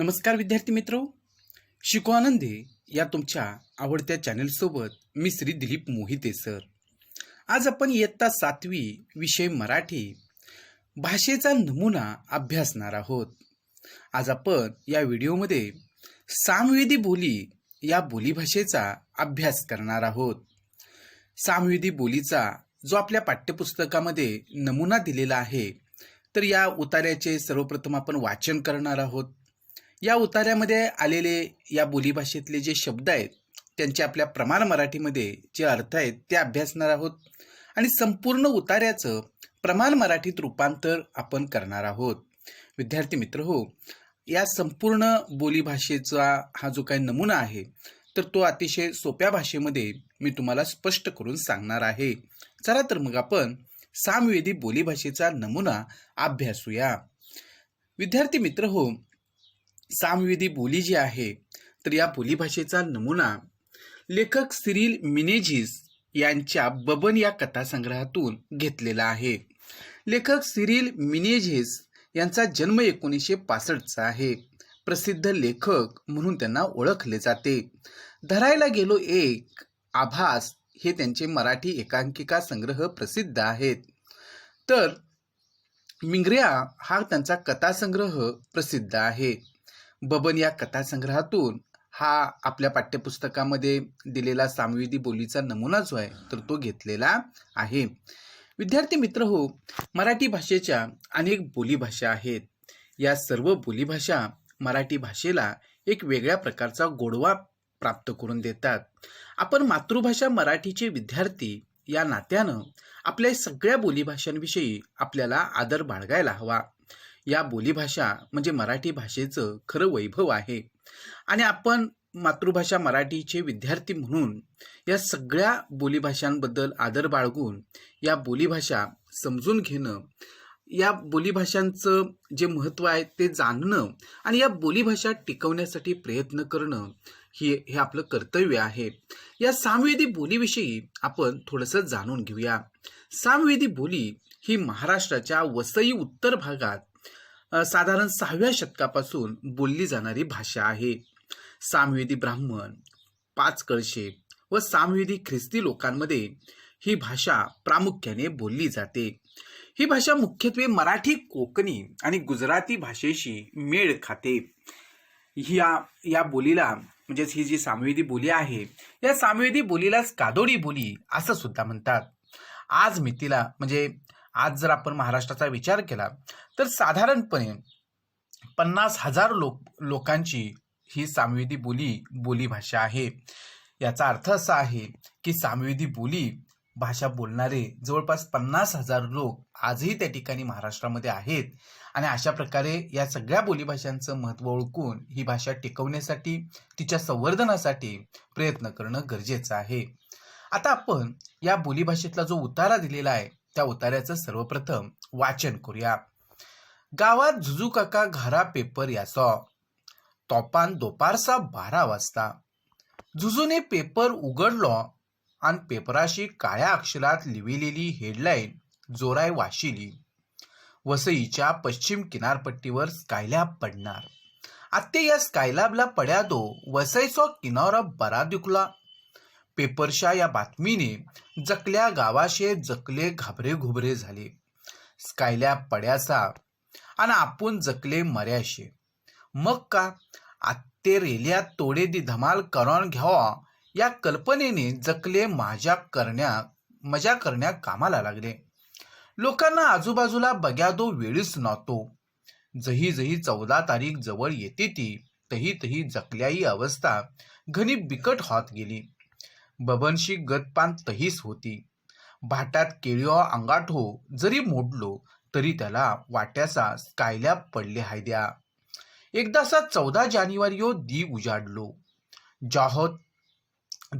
नमस्कार विद्यार्थी मित्र. शिको आनंदे या तुमच्या आवडत्या चॅनलसोबत मी श्री दिलीप मोहिते सर आज आपण इयत्ता सातवी विषय मराठी भाषेचा नमुना अभ्यासणार आहोत. आज आपण या व्हिडिओमध्ये सामवेदी बोली या बोलीभाषेचा अभ्यास करणार आहोत. सामवेदी बोलीचा जो आपल्या पाठ्यपुस्तकामध्ये नमुना दिलेला आहे तर या उतार्याचे सर्वप्रथम आपण वाचन करणार आहोत. या उतार्यामध्ये आलेले या बोलीभाषेतले जे शब्द आहेत त्यांचे आपल्या प्रमाण मराठीमध्ये जे अर्थ आहेत ते अभ्यासणार आहोत. आणि संपूर्ण उतार्याचं प्रमाण मराठीत रूपांतर आपण करणार आहोत. विद्यार्थी मित्र हो या संपूर्ण बोलीभाषेचा हा जो काही नमुना आहे तर तो अतिशय सोप्या भाषेमध्ये मी तुम्हाला स्पष्ट करून सांगणार आहे. चला तर मग आपण सामवेदी बोलीभाषेचा नमुना अभ्यासूया. विद्यार्थी मित्र हो सामवेदी बोली जी आहे तर या बोलीभाषेचा नमुना लेखक सिरिल मिनेझिस यांच्या बबन या कथासंग्रहातून घेतलेला आहे. लेखक सिरिल मिनेझिस यांचा जन्म एकोणीसशे पासष्टचा आहे. प्रसिद्ध लेखक म्हणून त्यांना ओळखले जाते. धरायला गेलो एक आभास हे त्यांचे मराठी एकांकिका संग्रह प्रसिद्ध आहेत. तर मिंगऱ्या हा त्यांचा कथासंग्रह प्रसिद्ध आहे. बबन या कथासंग्रहातून हा आपल्या पाठ्यपुस्तकामध्ये दिलेला सामवेदी बोलीचा नमुना जो आहे तर तो घेतलेला आहे. विद्यार्थी मित्र हो मराठी भाषेच्या अनेक बोलीभाषा आहेत. या सर्व बोलीभाषा मराठी भाषेला एक वेगळ्या प्रकारचा गोडवा प्राप्त करून देतात. आपण मातृभाषा मराठीचे विद्यार्थी या नात्यानं आपल्या सगळ्या बोलीभाषांविषयी आपल्याला आदर बाळगायला हवा. या बोलीभाषा म्हणजे मराठी भाषेचं खरं वैभव आहे. आणि आपण मातृभाषा मराठीचे विद्यार्थी म्हणून या सगळ्या बोलीभाषांबद्दल आदर बाळगून या बोलीभाषा समजून घेणं या बोलीभाषांचं जे महत्त्व आहे ते जाणणं आणि या बोलीभाषा टिकवण्यासाठी प्रयत्न करणं हे हे आपलं कर्तव्य आहे. या सामवेदी बोलीविषयी आपण थोडंसं जाणून घेऊया. सामवेदी बोली ही महाराष्ट्राच्या वसई उत्तर भागात साधारण सहाव्या शतकापासून बोलली जाणारी भाषा आहे. सामवेदी ब्राह्मण पाच कळशे व सामवेदी ख्रिस्ती लोकांमध्ये ही भाषा प्रामुख्याने बोलली जाते. ही भाषा मुख्यत्वे मराठी कोकणी आणि गुजराती भाषेशी मेळ खाते. या या बोलीला म्हणजेच ही जी सामवेदी बोली आहे या सामवेदी बोलीलाच कादोडी बोली असं सुद्धा म्हणतात. आज मितीला म्हणजे आज जर आपण महाराष्ट्राचा विचार केला तर साधारणपणे पन्नास हजार लोक लोकांची ही सामवेदी बोली बोली भाषा आहे. याचा अर्थ असा आहे की सामवेदी बोली भाषा बोलणारे जवळपास पन्नास हजार लोक आजही त्या ठिकाणी महाराष्ट्रामध्ये आहेत. आणि अशा प्रकारे या सगळ्या बोलीभाषांचं महत्त्व ओळखून ही भाषा टिकवण्यासाठी तिच्या संवर्धनासाठी प्रयत्न करणं गरजेचं आहे. आता आपण या बोलीभाषेतला जो उतारा दिलेला आहे त्या उतार्याचं सर्वप्रथम वाचन करूया. गावात झुजू काका घरा पेपर याचो. तोपान दोपारसा बारा वाजता. झुजूने पेपर उघडलो आणि पेपराशी काळ्या अक्षरात लिविलेली हेडलाईन जोराय वाशिली. वसईच्या पश्चिम किनारपट्टीवर स्कायलॅब पडणार. आत्ते या स्कायलॅबला पड्या दो वसईचा किनारा बरा दुखला. पेपरच्या या बातमीने जकल्या गावाशे जकले घाबरे घुबरे झाले. स्कायल्या पड्याचा आणि आपण जकले मर्याशे मग का? आत्ते रेल्या तोडे दी धमाल करून घ्यावा या कल्पनेने जकले माझ्या करण्या मजा करण्या कामाला लागले. लोकांना आजूबाजूला बग्यादो वेळीच नव्हतो. जही जही चौदा तारीख जवळ येते ती तही तही जकल्याही अवस्था घनी बिकट होत गेली. बबनशी गतपान तहीच होती. भाटात केळीवा अंगाठो हो, जरी मोडलो तरी त्याला वाट्याचा कायल्या पडले हायद्या. एकदासा चौदा जानेवारी दी उजाडलो. जाहोत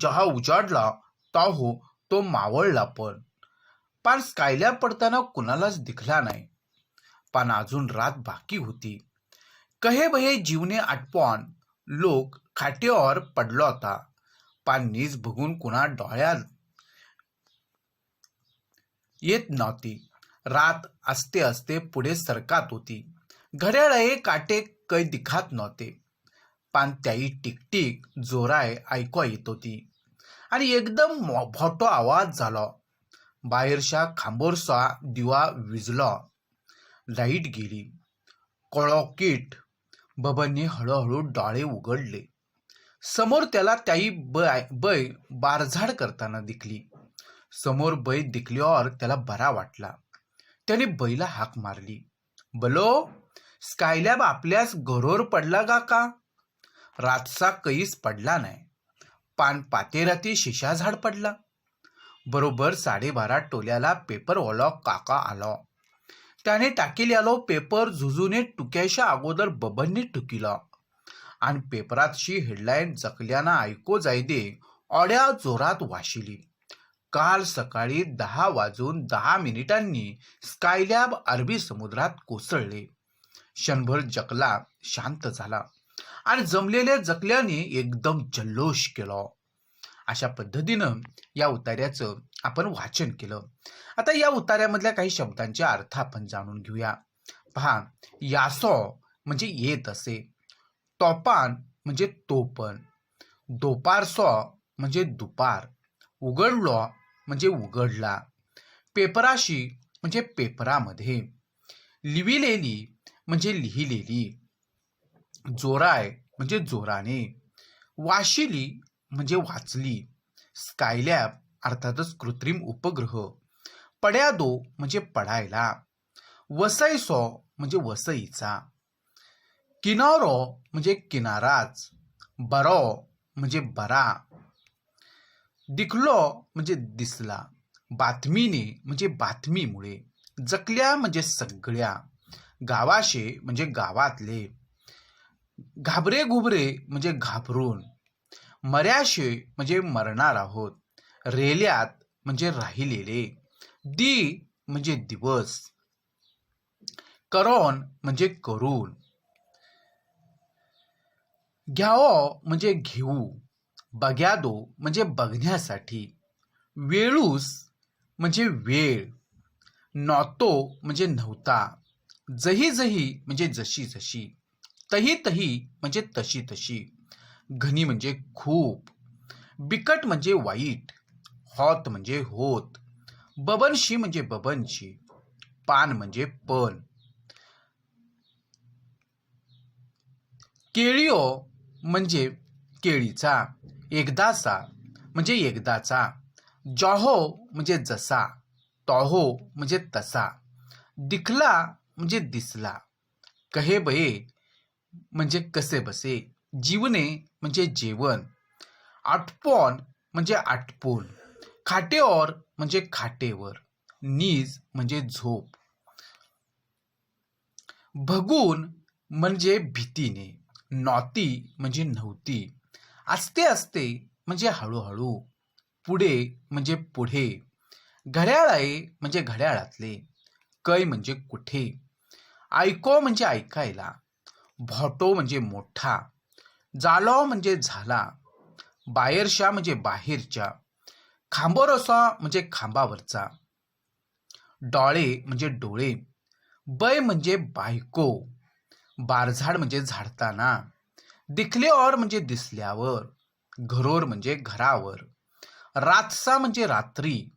जहा उजाडला ताहो तो मावळला पण. पण स्कायल्या पडताना कुणालाच दिखला नाही. पण अजून रात बाकी होती. कहे बहे जीवने आटपॉन लोक खाटेवर पडला होता पान नीज बघून कुणा डोळ्यात येत नव्हती. रात असते असते पुढे सरकात होती. घड्याळे काटे कै दिखात नव्हते. पण त्याही टिकटिक जोराय ऐकू येत होती. आणि एकदम मोठो आवाज झालो. बाहेरच्या खांबोरसा दिवा विजलो. लाइट गेली. कळो कीट बबनने हळूहळू डोळे उघडले. समोर त्याला त्याही बै बै बारझाड करताना दिखली. समोर बै दिखल्यावर त्याला बरा वाटला. त्याने बैला हाक मारली. बलो स्कायलॅब आपल्यास घरोर पडला गा का? रातचा कैस पडला नाही. पान पातेराती शिशा झाड पडला. बरोबर साडेबारा टोल्याला पेपर ओलो काका आलो. त्याने टाकिल्यालो पेपर झुजूने टुक्याच्या अगोदर बबनने टुकिला. आणि पेपरातशी हेडलाईन जखल्यानं ऐको जायदे ऑड्या जोरात वाशिली. काल सकाळी दहा वाजून दहा मिनिटांनी स्कायलॅब अरबी समुद्रात कोसळले. क्षणभर जकला शांत झाला आणि जमलेल्या जकल्याने एकदम जल्लोष केला. अशा पद्धतीनं या उतार्याचं आपण वाचन केलं. आता या उतार्यामधल्या काही शब्दांचे अर्थ आपण जाणून घेऊया. पहा यासो म्हणजे येत असे. तोपान म्हणजे तोपण. दोपारसो म्हणजे दुपार. उघडलो म्हणजे उघडला. पेपराशी म्हणजे पेपरामध्ये. लिविलेली म्हणजे लिहिलेली. जोराय म्हणजे जोराने. वाशिली म्हणजे वाचली. स्कायलॅब अर्थातच कृत्रिम उपग्रह. पड्यादो म्हणजे पडायला. वसईसो म्हणजे वसईचा. किनारो म्हणजे किनाराच. बरो म्हणजे बरा. दिखलो म्हणजे दिसला. बातमीने म्हणजे बातमीमुळे. जकल्या म्हणजे सगळ्या. गावाशे म्हणजे गावातले. घाबरे घुबरे म्हणजे घाबरून. मर्याशे म्हणजे मरणार आहोत. रेल्यात म्हणजे राहिलेले. दी म्हणजे दिवस. करोन म्हणजे करून. घ्याओ म्हणजे घेऊ. बघ्यादो म्हणजे बघण्यासाठी. वेळूस म्हणजे वेळ. नॉतो म्हणजे नव्हता. जही जही म्हणजे जशी जशी. तही तही म्हणजे तशी तशी. घनी म्हणजे खूप. बिकट म्हणजे वाईट. हॉत म्हणजे होत. बबनशी म्हणजे बबनशी. पान म्हणजे पण केळीओ म्हणजे केळीचा एकदाचा म्हणजे एकदाचा. जॉहो म्हणजे जसा तॉहो म्हणजे तसा. दिखला म्हणजे दिसला. कहे बये म्हणजे कसे बसे. जीवने म्हणजे जेवण. आटपोन म्हणजे आटपून. खाटेवर म्हणजे खाटेवर. नीज म्हणजे झोप. भगून म्हणजे भीतीने. नॉती म्हणजे नव्हती. असते असते म्हणजे हळूहळू. पुढे म्हणजे पुढे. घड्याळ आहे म्हणजे घड्याळातले. कै म्हणजे कुठे. ऐको म्हणजे ऐकायला भोटो म्हणजे मोठा. जालो म्हणजे झाला. बाहेरशा म्हणजे बाहेरच्या. खांबोरसा म्हणजे खांबावरचा. डोळे म्हणजे डोळे. बै म्हणजे बायको. बारझाड म्हणजे झाडताना दिखल्यावर म्हणजे दिसल्यावर घरोर म्हणजे घरावर रातसा म्हणजे रात्री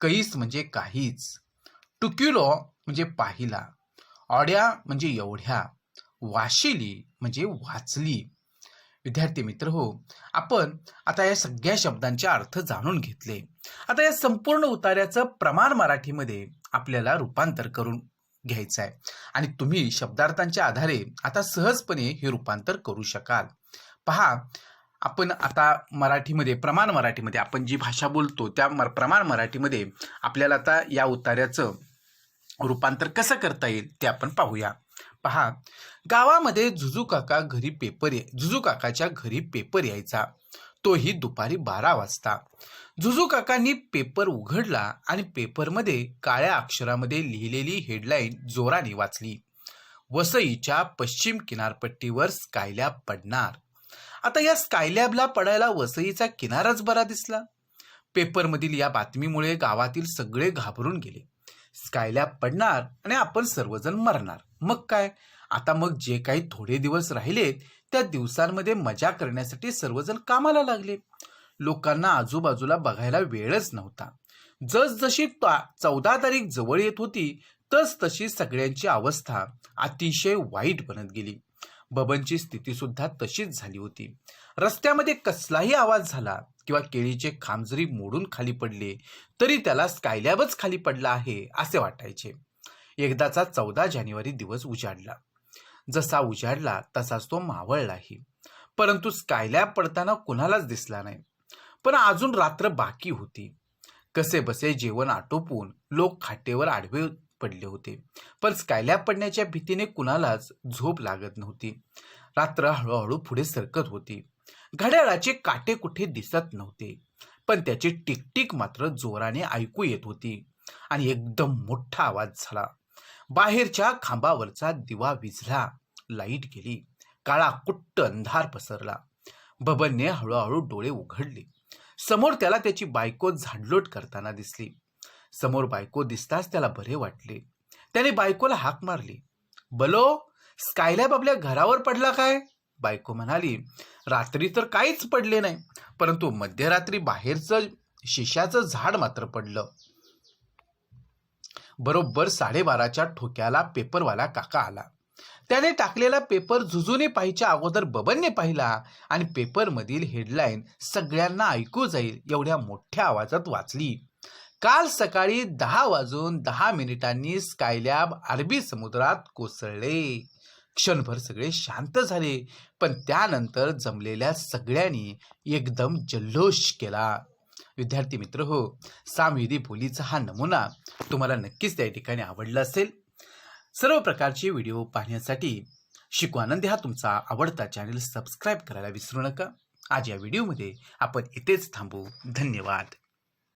कैस म्हणजे काहीच टुक्युलो म्हणजे पाहिला ऑड्या म्हणजे एवढ्या वाशिली म्हणजे वाचली. विद्यार्थी मित्र हो आपण आता या सगळ्या शब्दांचे अर्थ जाणून घेतले. आता या संपूर्ण उतार्याचं प्रमाण मराठीमध्ये आपल्याला रूपांतर करून घ्यायचं आहे आणि तुम्ही शब्दार्थांच्या आधारे आता सहजपणे हे रूपांतर करू शकाल. पहा आपण आता मराठीमध्ये प्रमाण मराठीमध्ये आपण जी भाषा बोलतो त्या मर- प्रमाण मराठीमध्ये आपल्याला आता या उतार्याचं रूपांतर कसं करता येईल ते आपण पाहूया. पहा गावामध्ये झुजू काका घरी पेपर ये झुजू काकाच्या घरी पेपर यायचा. तोही दुपारी बारा वाजता. झुजू काकांनी पेपर उघडला आणि पेपरमध्ये काळ्या अक्षरामध्ये लिहिलेली हेडलाईन जोराने वाचली. वसईच्या पश्चिम किनारपट्टीवर स्कायलॅब पडणार. आता या स्कायलॅबला पडायला वसईचा किनाराच बरा दिसला. पेपरमधील या बातमीमुळे गावातील सगळे घाबरून गेले. स्कायलॅब पडणार आणि आपण सर्वजण मरणार. मग काय? आता मग जे काही थोडे दिवस राहिलेत त्या दिवसांमध्ये मजा करण्यासाठी सर्वजण कामाला लागले. लोकांना आजूबाजूला बघायला वेळच नव्हता. जसजशी चौदा तारीख जवळ येत होती तस तशी सगळ्यांची अवस्था अतिशय वाईट बनत गेली. बबनची स्थिती सुद्धा तशीच झाली होती. रस्त्यामध्ये कसलाही आवाज झाला किंवा केळीचे खांब जरी मोडून खाली पडले तरी त्याला स्कायलॅबच खाली पडला आहे असे वाटायचे. एकदाचा चौदा जानेवारी दिवस उजाडला. जसा उजाडला तसाच तो मावळलाही. परंतु स्कायलॅब पडताना कुणालाच दिसला नाही. पण अजून रात्र बाकी होती. कसे बसे जेवण आटोपून लोक खाटेवर आडवे पडले होते. पण स्कायलॅब पडण्याच्या भीतीने कुणालाच झोप लागत नव्हती. रात्र हळूहळू पुढे सरकत होती. घड्याळाचे काटे कुठे दिसत नव्हते. पण त्याची टिकटिक मात्र जोराने ऐकू येत होती. आणि एकदम मोठा आवाज झाला. बाहेरच्या खांबावरचा दिवा विझला. लाइट गेली. काळा कुट्ट अंधार पसरला. बबनने हळूहळू डोळे उघडले. समोर त्याला त्याची बायको झाडलोट करताना दिसली. समोर बायको दिसताच त्याला बरे वाटले. त्याने बायकोला हाक मारली. बलो स्कायलॅब आपल्या घरावर पडला काय? बायको म्हणाली रात्री तर काहीच पडले नाही परंतु मध्यरात्री बाहेरचं शिशाचं झाड मात्र पडलं. बरोबर साडेबाराच्या ठोक्याला पेपरवाला काका आला. त्याने टाकलेला पेपर झुजूने पाहिच्या अगोदर बबनने पाहिला आणि पेपरमधील हेडलाईन सगळ्यांना ऐकू जाईल एवढ्या मोठ्या आवाजात वाचली. काल सकाळी दहा वाजून दहा मिनिटांनी स्कायलॅब अरबी समुद्रात कोसळले. क्षणभर सगळे शांत झाले पण त्यानंतर जमलेल्या सगळ्यांनी एकदम जल्लोष केला. विद्यार्थी मित्र हो. सामवेदी बोलीचा हा नमुना तुम्हाला नक्कीच त्या ठिकाणी आवडला असेल. सर्व प्रकारचे व्हिडिओ पाहण्यासाठी शिकू आनंदी हा तुमचा आवडता चॅनल सबस्क्राईब करायला विसरू नका. आज या व्हिडिओमध्ये आपण इथेच थांबू. धन्यवाद.